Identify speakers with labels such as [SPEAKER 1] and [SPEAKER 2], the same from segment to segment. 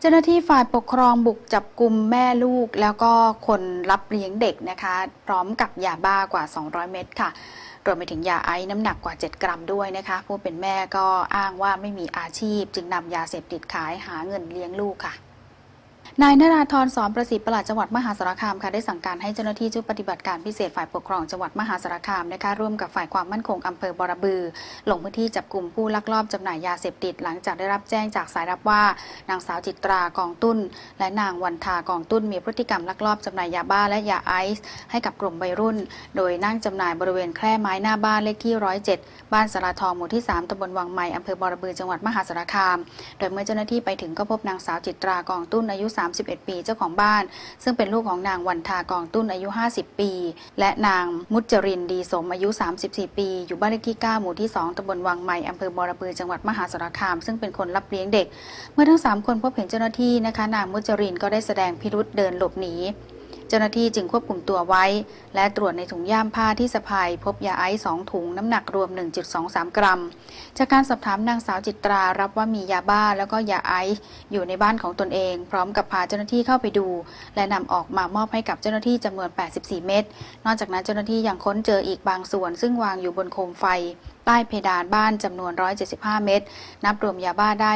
[SPEAKER 1] เจ้าหน้าที่ฝ่ายปกครองบุกจับกลุ่มแม่ลูก แล้วก็คนรับเลี้ยงเด็กนะคะ พร้อมกับยาบ้ากว่า 200 เม็ดค่ะ รวมไปถึงยาไอซ์น้ำหนักกว่า 7 กรัมด้วยนะคะ ผู้เป็นแม่ก็อ้างว่าไม่มีอาชีพ จึงนำยาเสพติดขายหาเงินเลี้ยงลูกค่ะ นายนราธรสอนประสิทธิ์ปลัดจังหวัดมหาสารคามค่ะได้สั่งการให้เจ้าหน้าที่ชุดปฏิบัติการพิเศษฝ่ายปกครองจังหวัดมหาสารคามนะคะร่วมกับฝ่ายความมั่นคงอำเภอบอระบือ ลงพื้นที่จับกลุ่มผู้ลักลอบจำหน่ายยาเสพติด หลังจากได้รับแจ้งจากสายรับว่านางสาวจิตรากองตุ้น และนางวันทากองตุ้น มีพฤติกรรมลักลอบจำหน่ายยาบ้าและยาไอซ์ให้กับกลุ่มวัยรุ่น โดยนั่งจำหน่ายบริเวณแคร่ไม้หน้าบ้านเลขที่ 107 บ้านสาราทองหมู่ที่ 3ตำบลวังใหม่อำเภอบอระบือจังหวัดมหาสารคาม โดยเมื่อเจ้าหน้าที่ไปถึงก็พบนางสาวจิตรากองตุ้นอายุ31 ปีเจ้าของบ้าน ซึ่งเป็นลูกของนางวันทากองตุ้นอายุ 50 ปี และนางมุจรินดีสมอายุ 34 ปี อยู่บ้านเลขที่ 9 หมู่ที่ 2ตำบลวังใหม่อำเภอบอระบือจังหวัดมหาสารคาม ซึ่งเป็นคนรับเลี้ยงเด็ก เมื่อทั้ง 3 คนพบเห็นเจ้าหน้าที่นะคะ นางมุจรินก็ได้แสดงพิรุษเดินหลบหนี เจ้าหน้าที่จึงควบคุมตัวไว้ และตรวจในถุงย่ามผ้าที่สะพาย พบยาไอซ์สองถุงน้ำหนักรวม 1.23 กรัม จากการสอบถามนางสาวจิตรารับว่ามียาบ้าแล้วก็ยาไอซ์อยู่ในบ้านของตนเอง พร้อมกับพาเจ้าหน้าที่เข้าไปดู และนำออกมามอบให้กับเจ้าหน้าที่จำนวน 84 เม็ดนอกจากนั้นเจ้าหน้าที่ยังค้นเจออีกบางส่วน ซึ่งวางอยู่บนโคมไฟ ใต้เพดานบ้านจำนวน 175 เม็ดนับรวมยาบ้าได้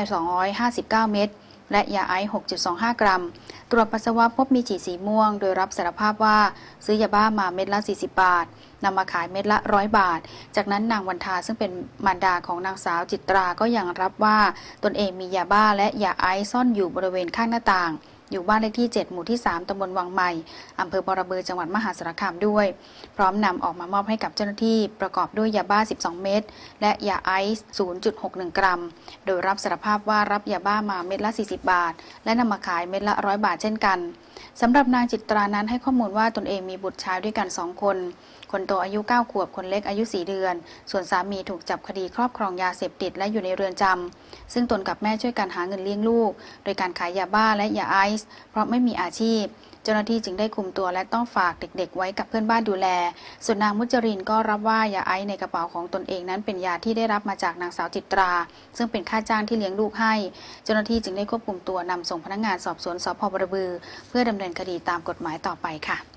[SPEAKER 1] 259 เม็ดและยาไอซ์6.25 กรัม ตรวจปัสสาวะพบมีฉี่สีม่วง โดยรับสารภาพว่าซื้อยาบ้ามาเม็ดละ 40 บาทนำมาขายเม็ดละ 100 บาท จากนั้นนางวันทาซึ่งเป็นมารดาของนางสาวจิตราก็ยังรับว่าตนเองมียาบ้าและยาไอซ์ซ่อนอยู่บริเวณข้างหน้าต่าง อยู่บ้านเลขที่ 7 หมู่ที่ 3 ตำบลวังใหม่ อำเภอบอระเบือจังหวัดมหาสารคามด้วย พร้อมนำออกมามอบให้กับเจ้าหน้าที่ประกอบด้วยยาบ้า 12 เม็ดและยาไอซ์ 0.61 กรัม โดยรับสารภาพว่ารับยาบ้ามาเม็ดละ 40 บาท และนำมาขายเม็ดละ 100 บาทเช่นกันสำหรับนางจิตรานั้นให้ข้อมูลว่าตนเองมีบุตรชายด้วยกัน 2 คน คนโตอายุ 9 ขวบ คนเล็กอายุ 4 เดือน ส่วนสามีถูกจับคดีครอบครองยาเสพติดและอยู่ในเรือนจำซึ่งตนกับแม่ช่วยกันหาเงินเลี้ยงลูก โดยการขายยาบ้าและยาไอซ์เพราะไม่มีอาชีพ เจ้าหน้าที่จึงได้คุมตัวและต้องฝากเด็กๆ ไว้กับเพื่อนบ้านดูแล ส่วนนางมุจรินก็รับว่ายาไอซ์ในกระเป๋าของตนเองนั้นเป็นยาที่ได้รับมาจากนางสาวจิตรา ซึ่งเป็นค่าจ้างที่เลี้ยงลูกให้ เจ้าหน้าที่จึงได้ควบคุมตัวนำส่งพนักงานสอบสวนสพบรบือ เพื่อดำเนินคดีตามกฎหมายต่อไปค่ะ